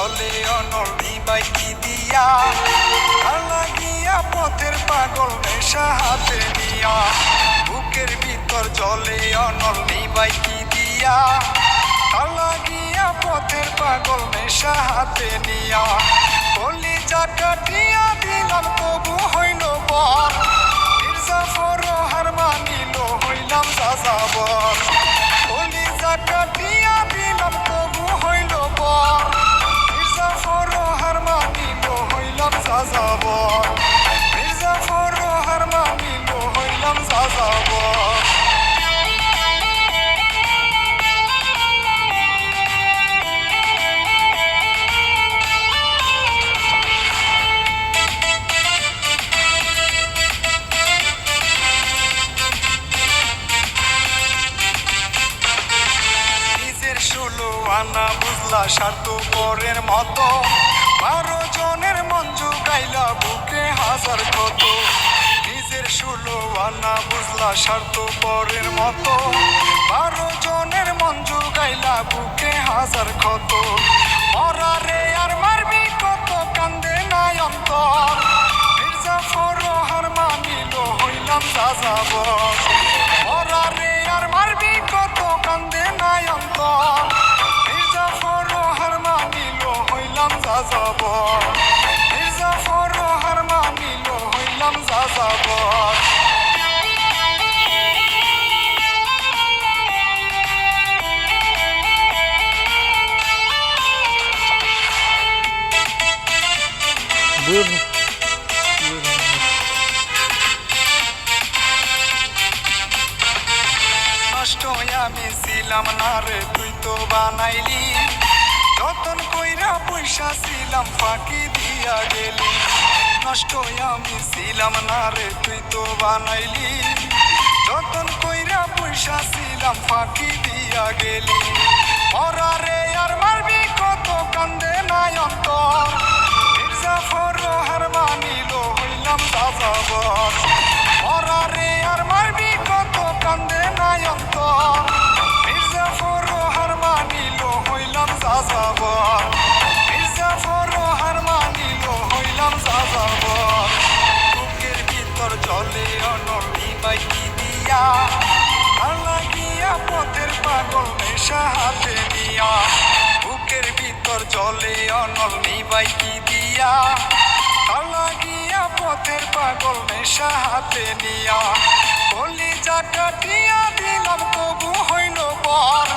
Only বাইকি দিয়া লাগিয়া পথের পাগল নেশা হাতে নিয়া। বুকের ভিতর জলে অনলি বাইকি দিয়া লাগিয়া পথের পাগল নেশা হাতে নিয়া। কলি জাকাটিয়া দিলাম, তবু হইল বর ষোলো আনা বুঝলা স্বার্থ পরের মতো। বারো জনের মঞ্জু গাইলা বুকে হাজার কত নিজের ষোলো আনা বুঝলা স্বার্থ পরের মতো। বারো জনের মঞ্জু গাইলা বুকে হাজার কত মরারে আর মারবি কত কান্দে নাই অন্তর। মির্জাফর হার মানিল হইলাম যাযাব হইলাম যাযাব মির্জাফর হার মানিল হইলাম দূর। নষ্ট হয়ে আমি ছিলাম না রে তুই তো বানাইলি। কইরা পয়সা ছিলাম, ফাঁকি দিয়া গেলি। নষ্ট আমি ছিলাম না রে, তুই তো বানাইলি। যতন কইরা পয়সা ছিলাম, ফাঁকি দিয়া গেলি। মরারে আর মারবি কত, কান্দে নাই অন্তর। মির্জাফর হার মানিল হইলাম যাযাবর যৌবন বুকের ভিতর জলে অনল দিয়া আলা গিয়া পথের পাগল নেশা হাতে নিয়া, বুকের ভিতর জলে অনল নিবাইকি দিয়া আলা গিয়া পথের পাগল নেশা হাতে নিয়া বলি যা কাটিয়া দিলাম, তবু হইল বর